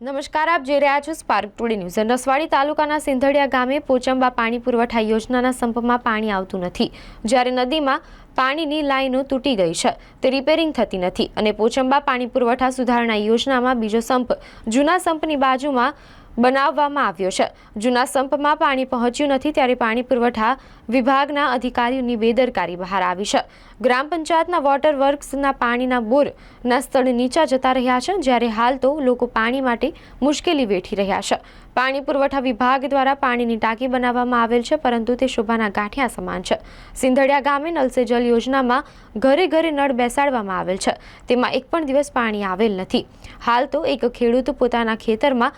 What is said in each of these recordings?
નમસ્કાર, આપ જોઈ રહ્યા છો સ્પાર્ક ટુડે ન્યૂઝ નસવાડી તાલુકાના સિંધડિયા ગામે પોચંબા પાણી પુરવઠા યોજનાના સંપમાં પાણી આવતું નથી, જ્યારે નદીમાં પાણીની લાઈનો તૂટી ગઈ છે. તે રિપેરિંગ થતી નથી અને પોચંબા પાણી પુરવઠા સુધારણા યોજનામાં બીજો સંપ જૂના સંપની બાજુમાં બનાવવામાં આવ્યો છે. જૂના સંપમાં પાણી પહોંચ્યું નથી ત્યારે પાણી પુરવઠા વિભાગના અધિકારીઓની બેદરકારી બહાર આવી છે. ગ્રામ પંચાયતના વોટર વર્ક્સના પાણીના બોરના સ્થળ નીચા જતા રહ્યા છે, જ્યારે હાલ તો લોકો પાણી માટે મુશ્કેલી વેઠી રહ્યા છે. પાણી પુરવઠા વિભાગ દ્વારા પાણીની ટાંકી બનાવવામાં આવેલ છે, પરંતુ તે શોભાના ગાંઠિયા સમાન છે. સિંધડિયા ગામે નલ જલ યોજનામાં ઘરે ઘરે નળ બેસાડવામાં આવેલ છે. તેમાં એક પણ દિવસ પાણી આવેલ નથી. હાલ તો એક ખેડૂત પોતાના ખેતરમાં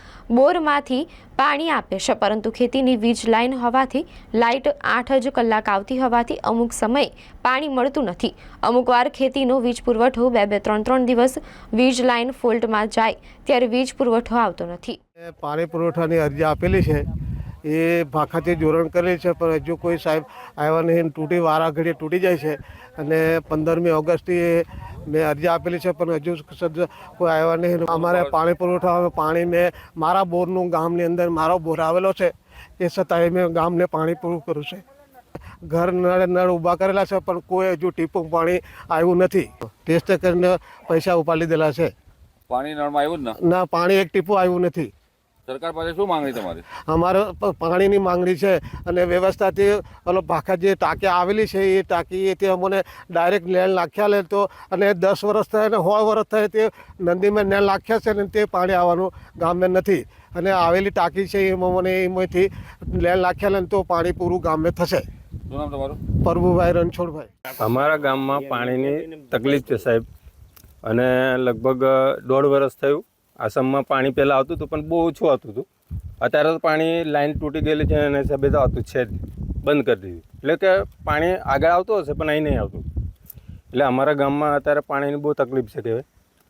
બોરમાંથી પાણી આપે છે, પરંતુ ખેતીની વીજ લાઇન હોવાથી લાઇટ આઠ જ કલાક આવતી હોવાથી અમુક સમયે પાણી મળતું નથી. અમુક વાર ખેતીનો વીજ પુરવઠો બે બે ત્રણ ત્રણ દિવસ વીજ લાઇન ફોલ્ટમાં જાય, ત્યારે વીજ પુરવઠો આવતો નથી. પાણી પુરવઠાની અરજી આપેલી છે, એ ભાખાથી જોડાણ કરેલી છે, પણ હજુ કોઈ સાહેબ આવ્યા નહીં, તૂટી, વારા ઘડીએ તૂટી જાય છે. અને પંદરમી ઓગસ્ટથી મેં અરજી આપેલી છે પણ હજુ કોઈ આવ્યા નહીં. અમારે પાણી પુરવઠા પાણી મેં મારા બોરનું ગામની અંદર મારો બોર આવેલો છે એ છતાંય મેં ગામને પાણી પૂરું કર્યું છે. ઘર નળ નળ ઊભા કરેલા છે પણ કોઈ હજુ ટીપું પાણી આવ્યું નથી. ટેસ્ટ કરીને પૈસા ઉપાડી દેલા છે. પાણી નળમાં આવ્યું જ ના પાણી એક ટીપું આવ્યું નથી. સરકાર પાસે શું માંગણી તમારી? અમારે પાણીની માંગણી છે અને વ્યવસ્થાથી ઓલો ભાખા જે ટાંકી આવેલી છે એ ટાંકી તે અમને ડાયરેક્ટ નેણ નાખ્યા લે તો અને દસ વર્ષ થાય અને સો વર્ષ થાય તે નંદીમાં નેણ નાખ્યા છે ને તે પાણી આવવાનું ગામે નથી. અને આવેલી ટાંકી છે એમાં મને એમાંથી લેણ નાખ્યા લે તો પાણી પૂરું ગામે થશે. પરભુભાઈ પ્રભુભાઈ રણછોડભાઈ. અમારા ગામમાં પાણીની તકલીફ છે સાહેબ. અને લગભગ દોઢ વર્ષ થયું આસામમાં પાણી પહેલાં આવતું હતું, પણ બહુ ઓછું આવતું હતું. અત્યારે તો પાણી લાઈન તૂટી ગયેલી છે અને હિસાબે તો આવતું છે. બંધ કરી દીધું. એટલે કે પાણી આગળ આવતું હશે, પણ અહીં નહીં આવતું. એટલે અમારા ગામમાં અત્યારે પાણીની બહુ તકલીફ છે કહેવાય.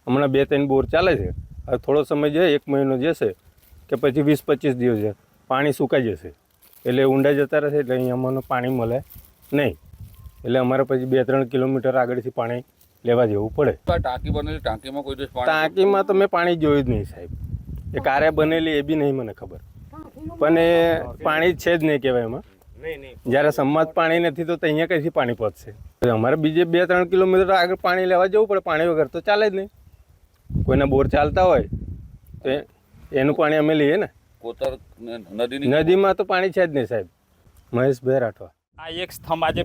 હમણાં બે ત્રણ બોર ચાલે છે. હવે થોડો સમય જાય એક મહિનો જશે કે પછી વીસ પચીસ દિવસ પાણી સુકાઈ જશે. એટલે ઊંડા જતા રહેશે, એટલે અહીં અમને પાણી મળે નહીં. એટલે અમારે પછી બે ત્રણ કિલોમીટર આગળથી પાણી લેવા જવું પડે. ટાંકી બનેલી ટાંકીમાં કોઈ દિવસ ટાંકીમાં તો મેં પાણી જોયું જ નહીં સાહેબ. એ કારે બનેલી એ બી નહીં મને ખબર. પણ એ પાણી છે જ નહીં કહેવાય એમાં. જ્યારે સંમત પાણી નથી તો અહીંયા કઈથી પાણી પહોંચશે? અમારે બીજે બે ત્રણ કિલોમીટર આગળ પાણી લેવા જવું પડે. પાણી વગર તો ચાલે જ નહીં. કોઈના બોર ચાલતા હોય તો એનું પાણી અમે લઈએ ને. કોતર નદીમાં તો પાણી છે જ નહીં સાહેબ. મહેશભાઈ રાઠવા. આ એક સ્તંભ આજે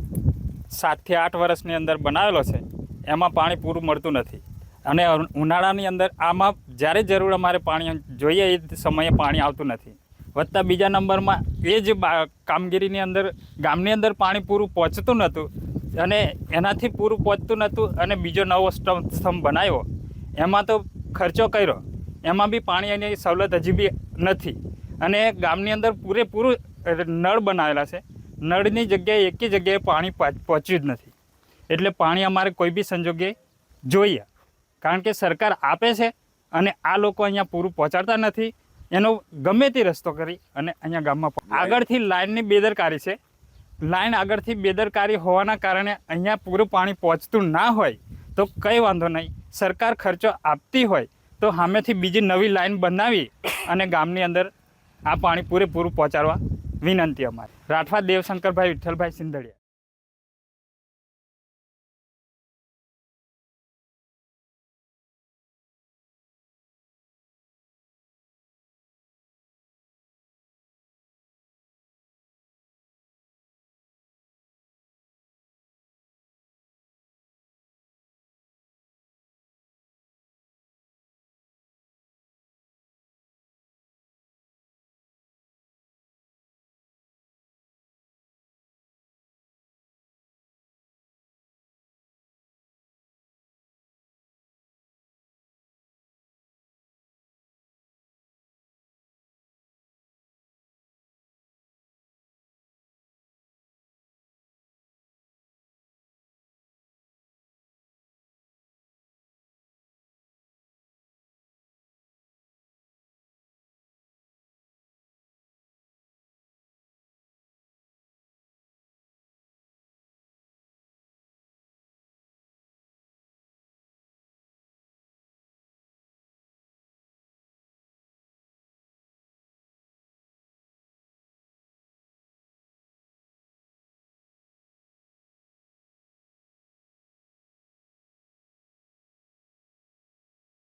સાતથી આઠ વર્ષની અંદર બનાવેલો છે. એમાં પાણી પૂરું મળતું નથી. અને ઉનાળાની અંદર આમાં જ્યારે જરૂર અમારે પાણી જોઈએ એ સમયે પાણી આવતું નથી. વત્તા બીજા નંબરમાં એ જ કામગીરીની અંદર, ગામની અંદર પાણી પૂરું પહોંચતું નહોતું અને એનાથી પૂરું પહોંચતું નહોતું અને બીજો નવો સ્તંભ બનાવ્યો. એમાં તો ખર્ચો કર્યો. એમાં બી પાણીની સવલત હજી બી નથી. અને ગામની અંદર પૂરેપૂરું નળ બનાવેલા છે. નળની જગ્યાએ એકી જગ્યાએ પાણી પહોંચ- પહોંચ્યું જ નથી. એટલે પાણી અમારે કોઈ બી સંજોગે જોઈએ. કારણ કે સરકાર આપે છે અને આ લોકો અહીંયા પૂરું પહોંચાડતા નથી. એનો ગમે તે રસ્તો કરી અને અહીંયા ગામમાં આગળથી લાઇનની બેદરકારી છે. લાઇન આગળથી બેદરકારી હોવાના કારણે અહીંયા પૂરું પાણી પહોંચતું ના હોય તો કંઈ વાંધો નહીં. સરકાર ખર્ચો આપતી હોય તો સામેથી બીજી નવી લાઈન બનાવી અને ગામની અંદર આ પાણી પૂરેપૂરું પહોંચાડવા વિનંતી અમારી. રાઠવા દેવશંકરભાઈ વિઠ્ઠલભાઈ સિંધડિયા.